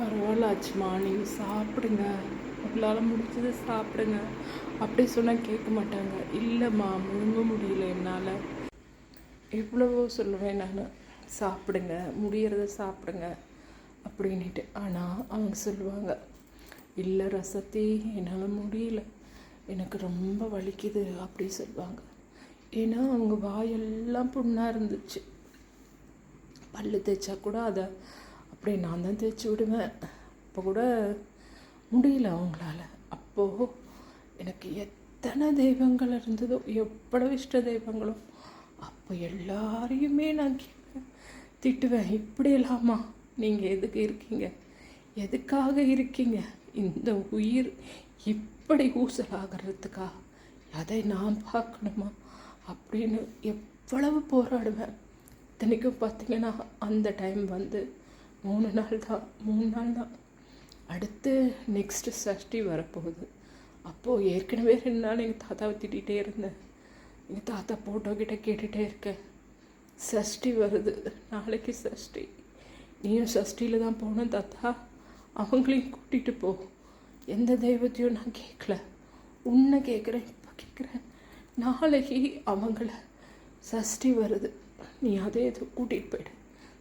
பரவாயில்ல ஆச்சுமா நீங்கள் சாப்பிடுங்க. உங்களால் முடிஞ்சதை சாப்பிடுங்க. அப்படி சொன்னால் கேட்க மாட்டாங்க. இல்லைம்மா முழுங்க முடியல என்னால். எவ்வளவோ சொல்லுவேன் நான். சாப்பிடுங்க முடியறத சாப்பிடுங்க அப்படின்ட்டு ஆனால் அவங்க சொல்லுவாங்க இல்லை ரசத்தி என்னால் முடியல. எனக்கு ரொம்ப வலிக்குது அப்படி சொல்லுவாங்க. ஏன்னா அவங்க வாயெல்லாம் புண்ணாக இருந்துச்சு. பல்லு தேய்ச்சா கூட அதை அப்படி நான் தான் தேய்ச்சி விடுவேன். அப்போ கூட முடியல அவங்களால. அப்போது எனக்கு எத்தனை தெய்வங்கள் இருந்ததோ எவ்வளவு இஷ்ட தெய்வங்களோ அப்போ எல்லாரையுமே நான் கேட்பேன். திட்டுவேன் இப்படியெல்லாமா நீங்கள் எதுக்கு இருக்கீங்க? எதுக்காக இருக்கீங்க? இந்த உயிர் இப்படி ஊசலாகிறதுக்கா? அதை நான் பார்க்கணுமா? அப்படின்னு எவ்வளவு போராடுவேன். இத்தனைக்கும் பார்த்தீங்கன்னா அந்த டைம் வந்து மூணு நாள் தான் மூணு நாள் தான். அடுத்து நெக்ஸ்ட்டு சஷ்டி வரப்போகுது. அப்போது ஏற்கனவே ரெண்டு நாள் எங்கள் தாத்தாவை திட்டிகிட்டே இருந்தேன். எங்கள் தாத்தா போட்டோ கேட்டுகிட்டே இருக்கேன். சஷ்டி வருது நாளைக்கு சஷ்டி. நீயும் சஷ்டியில் தான் போகணும் தாத்தா. அவங்களையும் கூட்டிகிட்டு போ. எந்த தெய்வத்தையும் நான் கேட்கல. உன்னை கேட்குறேன் இப்போ கேட்குறேன். நாளைக்கு அவங்கள சஷ்டி வருது. நீ அதே இது கூட்டிகிட்டு போயிடு.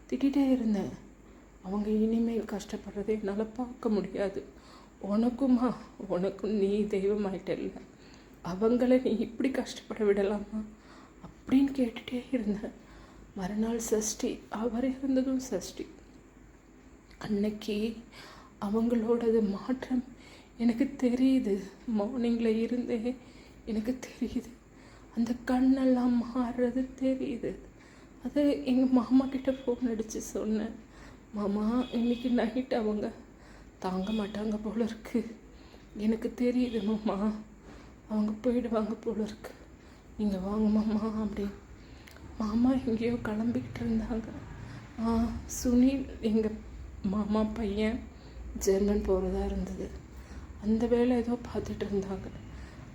திட்டிகிட்டே இருந்தேன். அவங்க இனிமேல் கஷ்டப்படுறதை என்னால் பார்க்க முடியாது. உனக்குமா? உனக்கும் நீ தெய்வமாயிட்டல்ல. அவங்கள நீ இப்படி கஷ்டப்பட விடலாமா? அப்படின்னு கேட்டுகிட்டே இருந்தேன் மறுநாள் சஷ்டி அவர் இருந்ததும் சஷ்டி. அன்னைக்கு அவங்களோடது மாற்றம் எனக்கு தெரியுது. மார்னிங்கில் இருந்தே எனக்கு தெரியுது. அந்த கண்ணெல்லாம் மாறுறது தெரியுது. அது எங்கள் மாமா கிட்ட ஃபோன் அடித்து சொன்னேன். மாமா இன்னைக்கு நைட் அவங்க தாங்க மாட்டாங்க போல இருக்கு. எனக்கு தெரியுது மாமா அவங்க போயிடுவாங்க போல இருக்கு. நீங்கள் வாங்க மாமா அப்படின்னு மாமா எங்கேயோ கிளம்பிக்கிட்டு இருந்தாங்க. ஆ, சுனில் எங்கள் மாமா பையன் ஜெர்மன் போகிறதா இருந்தது. அந்த வேலை ஏதோ பார்த்துட்டு இருந்தாங்க.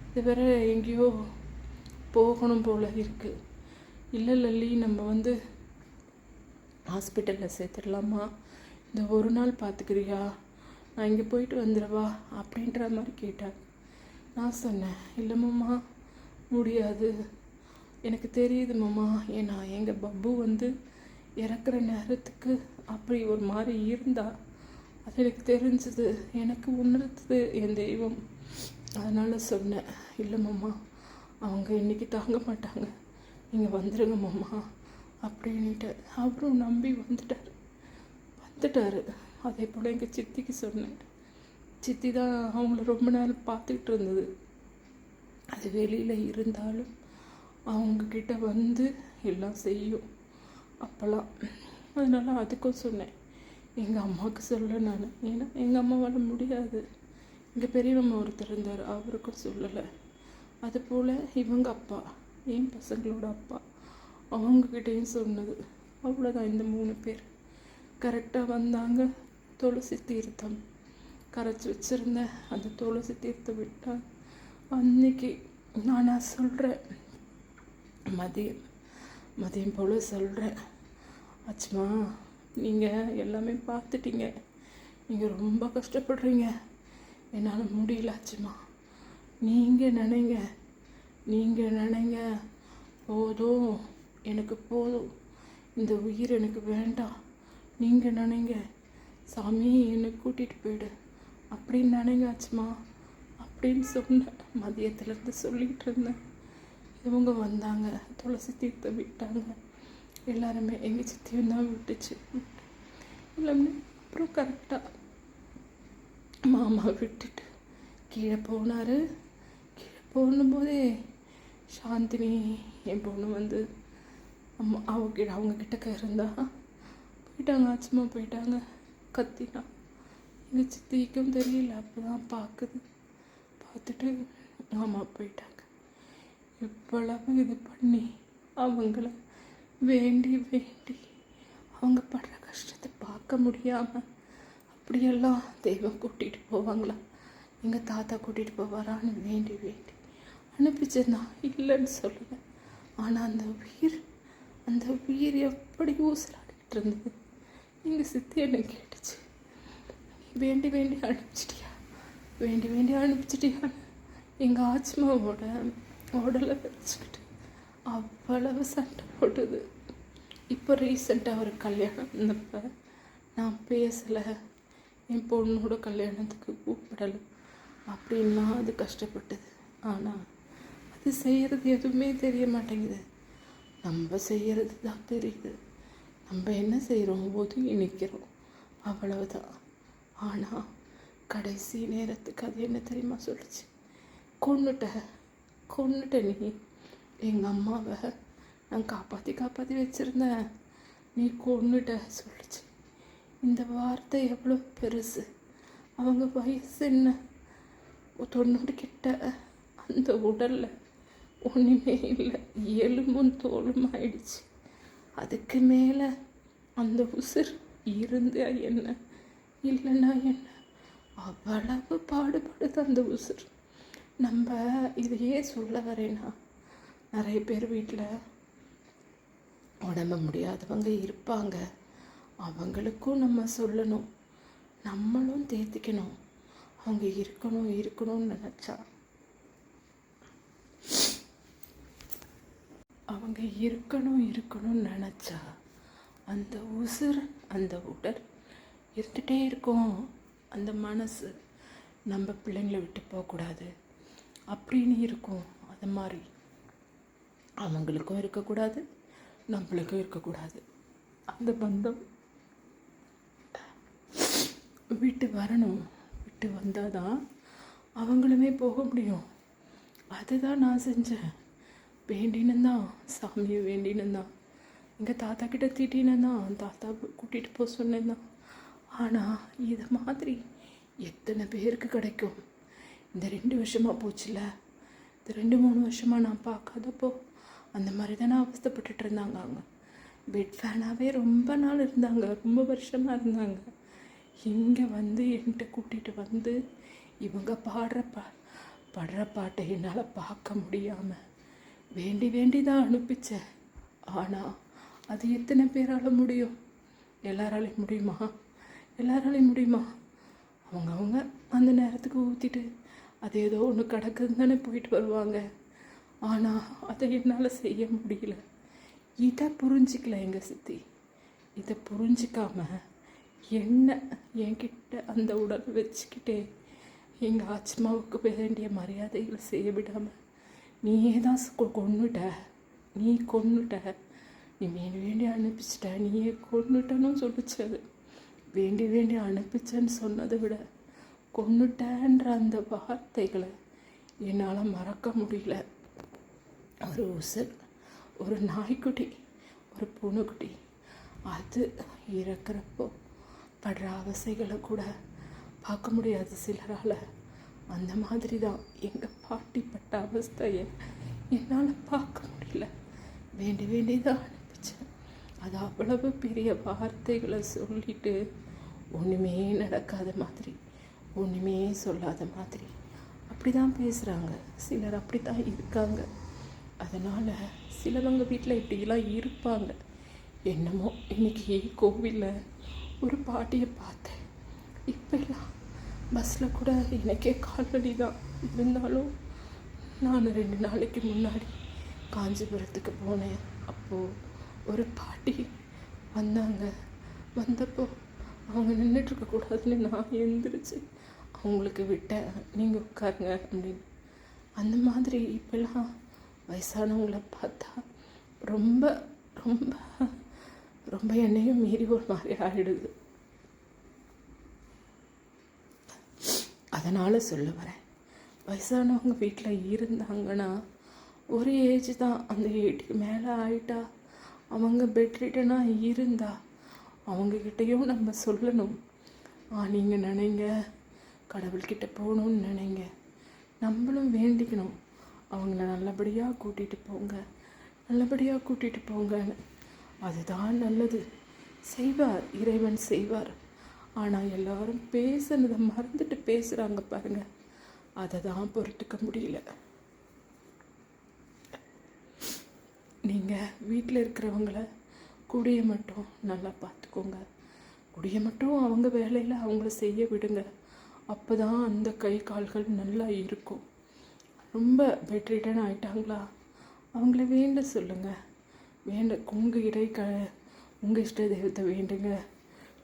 இது வேற எங்கேயோ போகணும் போல இருக்குது இல்லை லல்லி நம்ம வந்து ஹாஸ்பிட்டலில் சேர்த்துடலாமா? இந்த ஒரு நாள் பார்த்துக்கிறியா நான் இங்கே போயிட்டு வந்துடவா? அப்படின்ற மாதிரி கேட்டாங்க நான் சொன்னேன் இல்லை மாமா முடியாது. எனக்கு தெரியுது மாமா ஏன்னா எங்கள் பப்பு வந்து இறக்குற நேரத்துக்கு அப்படி ஒரு மாதிரி இருந்தா. அது எனக்கு தெரிஞ்சது எனக்கு உணர்த்துது என் தெய்வம். அதனால் சொன்னேன் இல்லை மாமா அவங்க இன்னைக்கு தாங்க மாட்டாங்க. நீங்கள் வந்துடுங்க மாமா. அப்படின்ட்டு அவரும் நம்பி வந்துட்டார். வந்துட்டார். அதே போல் எங்கள் சித்திக்கு சொன்னேன். சித்தி தான் அவங்கள ரொம்ப நேரம் பார்த்துக்கிட்டு இருந்தது. அது வெளியில் இருந்தாலும் அவங்கக்கிட்ட வந்து எல்லாம் செய்யும். அப்போல்லாம். அதனால் அதுக்கும் சொன்னேன். எங்கள் அம்மாவுக்கு சொல்ல நான். ஏன்னா எங்கள் அம்மாவால் முடியாது. எங்கள் பெரியம்மா ஒருத்தர் இருந்தார். அவருக்கும் சொல்லலை. அதுபோல் இவங்க அப்பா என் பசங்களோட அப்பா அவங்கக்கிட்டேயும் சொன்னது. அவ்வளோதான் இந்த மூணு பேர். கரெக்டாக வந்தாங்க. துளசி தீர்த்தம். கரைச்சி வச்சுருந்தேன் அந்த துளசி தீர்த்தம் விட்டால் அன்னைக்கு நான் நான் சொல்கிறேன் மதியம் மதியம் போல் சொல்கிறேன் அச்சுமா நீங்கள் எல்லாமே பார்த்துட்டீங்க. நீங்கள் ரொம்ப கஷ்டப்படுறீங்க. என்னால் முடியல அச்சுமா. நீங்கள் நினைங்க. நீங்கள் நினைங்க. போதும். எனக்கு போதும். இந்த உயிர் எனக்கு வேண்டாம். நீங்கள் நினைங்க. சாமி என்னை கூட்டிகிட்டு போயிடு. அப்படின்னு நினைங்காச்சுமா? அப்படின்னு சொன்னேன் மதியத்துலேருந்து சொல்லிகிட்டு இருந்தேன். இவங்க வந்தாங்க. துளசி தீர்த்தம் விட்டாங்க. எல்லாருமே எங்கள் சித்தியும் தான் விட்டுச்சு. எல்லாமே அப்புறம் கரெக்டாக மாமா விட்டுட்டு கீழே போனார். கீழே போகும்போதே சாந்தினி என் பொண்ணு வந்து அம்மா அவங்க அவங்க கிட்டக்க இருந்தா போயிட்டாங்க ஆச்சுமா போயிட்டாங்க. கத்தினா எங்கள் சித்திக்கும் தெரியல அப்போ தான் பார்க்குது பார்த்துட்டு ஆமா போயிட்டாங்க. எவ்வளவு இது பண்ணி அவங்கள வேண்டி வேண்டி அவங்க படுற கஷ்டத்தை பார்க்க முடியாமல் அப்படியெல்லாம் தெய்வம் கூட்டிகிட்டு போவாங்களா? எங்கள் தாத்தா கூட்டிகிட்டு போவாரான்னு வேண்டி வேண்டி அனுப்பிச்சிருந்தான் இல்லைன்னு சொல்லுவேன். ஆனால் அந்த உயிர் அந்த உயிர் எப்படி ஊசலாடிக்கிட்டு இருந்தது. எங்கள் சித்தி என்ன கேட்டுச்சு. வேண்டி வேண்டி அனுப்பிச்சிட்டியா? வேண்டி வேண்டி அனுப்பிச்சிட்டியான்னு எங்கள் ஆத்மாவோட உடலை வச்சுக்கிட்டு அவ்வளவு சண்டை போட்டது. இப்போ ரீசெண்டாக ஒரு கல்யாணம் இருந்தப்போ நான் பேசலை. என் பொண்ணோட கல்யாணத்துக்கு கூப்பிடலை. அப்படின்லாம் அது கஷ்டப்பட்டது. ஆனால் அது செய்கிறது எதுவுமே தெரிய மாட்டேங்குது. நம்ம செய்கிறது தான் தெரியுது நம்ம என்ன செய்கிறோம் ஒதுங்கி நிற்கிறோம் அவ்வளவுதான். ஆனால் கடைசி நேரத்துக்கு அது என்ன தெரியுமா சொல்லுச்சு? கொன்னுட்ட கொன்னுட்ட நீ. எங்கள் அம்மாவை நான் காப்பாற்றி காப்பாற்றி வச்சுருந்தேன். நீ கொண்டுட்ட சொல்லுச்சு. இந்த வார்த்தை எவ்வளோ பெருசு. அவங்க வயசு என்ன? தொண்ணூறு கிட்ட. அந்த உடலில் ஒன்றுமே இல்லை. எலும்பும் தோலும் ஆயிடுச்சு. அதுக்கு மேலே அந்த உசிர் இருந்தா என்ன? இல்லைன்னா என்ன? அவ்வளவு பாடுபடுது அந்த உசிர். நம்ம இதையே சொல்ல வரேன்னா நிறைய பேர் வீட்டில் உடம்பு முடியாதவங்க இருப்பாங்க. அவங்களுக்கும் நம்ம சொல்லணும். நம்மளும் தேத்திக்கணும். அவங்க இருக்கணும் இருக்கணும்னு நினச்சா அவங்க இருக்கணும் இருக்கணும்னு நினச்சா அந்த உசுர் அந்த உடல் இருந்துகிட்டே இருக்கும். அந்த மனசு நம்ம பிள்ளைங்களை விட்டு போகக்கூடாது. அப்படின்னு இருக்கும். அது மாதிரி அவங்களுக்கும் இருக்கக்கூடாது நம்மளுக்கும் இருக்கக்கூடாது. அந்த பந்தம் விட்டு வரணும். விட்டு வந்தால் தான் அவங்களுமே போக முடியும். அதுதான் நான் செஞ்சேன். வேண்டினந்தான் சாமியை வேண்டினந்தான் எங்கள் தாத்தா கிட்ட திட்டினந்தான் தாத்தா கூட்டிகிட்டு போக சொன்னேன்தான் ஆனால் இது மாதிரி எத்தனை பேருக்கு கிடைக்கும்? இந்த ரெண்டு வருஷமாக போச்சுல இந்த ரெண்டு மூணு வருஷமாக நான் பார்க்காதப்போ அந்த மாதிரி தானே அவஸ்தைப்பட்டுட்டு இருந்தாங்க அவங்க. பெட் ஃபேனாகவே ரொம்ப நாள் இருந்தாங்க ரொம்ப வருஷமாக இருந்தாங்க. இங்கே வந்து என்கிட்ட கூட்டிகிட்டு வந்து இவங்க பாடுற பா படுற பாட்டை என்னால் பார்க்க முடியாமல் வேண்டி வேண்டி தான் அனுப்பிச்சேன். ஆனால் அது எத்தனை பேரால் முடியும்? எல்லாராலையும் முடியுமா? எல்லாராலையும் முடியுமா? அவங்க அவங்க அந்த நேரத்துக்கு ஊற்றிட்டு அது ஏதோ ஒன்று கிடக்குதுன்னு தானே போயிட்டு வருவாங்க. ஆனால் அதை என்னால் செய்ய முடியல. இதை புரிஞ்சிக்கல எங்கள் சித்தி. இதை புரிஞ்சிக்காம என்ன என்கிட்ட அந்த உடல் வச்சுக்கிட்டே எங்கள் ஆத்மாவுக்கு வேண்டிய மரியாதைகளை செய்ய விடாமல் நீயே தான் கொண்டுட்ட நீ கொண்டுட்ட நீ வேண்டி வேண்டி அனுப்பிச்சிட்ட. நீயே கொன்னுட்டன்னு சொல்லிச்சு அது வேண்டி வேண்டி அனுப்பிச்சேன்னு சொன்னதை விட கொன்னுட்டேன்ற அந்த வார்த்தைகளை என்னால் மறக்க முடியல. ஒரு உசல் ஒரு நாய்க்குட்டி ஒரு பூனைக்குட்டி. அது இறக்குறப்போ படுற அவசைகளை கூட பார்க்க முடியாது சிலரால் அந்த மாதிரி தான் எங்கள் பாட்டிப்பட்ட அவஸ்தையை என்னால் பார்க்க முடியல. வேண்டி வேண்டியதாக அனுப்பிச்சேன். அது அவ்வளவு பெரிய வார்த்தைகளை சொல்லிட்டு ஒன்றுமே நடக்காத மாதிரி ஒன்றுமே சொல்லாத மாதிரி. அப்படி தான் பேசுகிறாங்க சிலர் அப்படி தான் இருக்காங்க. அதனால் சிலவங்க வீட்டில் இப்படிலாம் இருப்பாங்க. என்னமோ இன்னைக்கு கோவிலில் ஒரு பாட்டியை பார்த்தேன். இப்போல்லாம் பஸ்ஸில் கூட எனக்கே கால்வலி தான். இருந்தாலும் நான் ரெண்டு நாளைக்கு முன்னாடி காஞ்சிபுரத்துக்கு போனேன். அப்போது ஒரு பாட்டி வந்தாங்க. வந்தப்போ அவங்க நின்றுட்டுருக்கக்கூடாதுன்னு நான் எழுந்திரிச்சு அவங்களுக்கு விட்டேன். நீங்கள் உட்காருங்க அப்படின்னு. அந்த மாதிரி இப்போல்லாம் வயசானவங்கள பார்த்தா ரொம்ப ரொம்ப ரொம்ப என்னையும் மீறி ஒரு மாதிரி ஆகிடுது அதனால் சொல்ல வரேன். வயசானவங்க வீட்டில் இருந்தாங்கன்னா ஒரு ஏஜ் தான். அந்த ஏஜுக்கு மேலே ஆயிட்டா அவங்க பெட்ரிட்டனாக இருந்தா அவங்கக்கிட்டேயும் நம்ம சொல்லணும். ஆ நீங்கள் நினைங்க. கடவுள்கிட்ட போகணும்னு நினைங்க. நம்மளும் வேண்டிக்கணும். அவங்கள நல்லபடியாக கூட்டிகிட்டு போங்க. நல்லபடியாக கூட்டிகிட்டு போங்கன்னு. அதுதான் நல்லது. செய்வார். இறைவன் செய்வார். ஆனால் எல்லாரும் பேசுனதை மறந்துட்டு பேசுகிறாங்க பாருங்க. அதை தான் பொறுத்துக்க முடியல. நீங்கள் வீட்டில் இருக்கிறவங்கள குடிய மட்டும் நல்லா பார்த்துக்கோங்க குடியை மட்டும் அவங்க வேலையில் அவங்கள செய்ய விடுங்க. அப்போ தான் அந்த கை கால்கள் நல்லா இருக்கும். ரொம்ப பெட்ரிட்டன் ஆகிட்டாங்களா ஆயிட்டாங்களா? அவங்கள வேண்ட சொல்லுங்கள் வேண்ட உங்கள் இடை க உங்கள் இஷ்ட தெய்வத்தை வேண்டுங்க.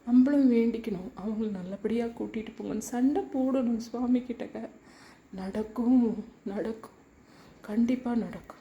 நம்மளும் வேண்டிக்கணும். அவங்கள நல்லபடியாக கூட்டிகிட்டு போங்கன்னு சண்டை போடணும் சுவாமி கிட்டக்க நடக்கும் நடக்கும். கண்டிப்பாக நடக்கும்.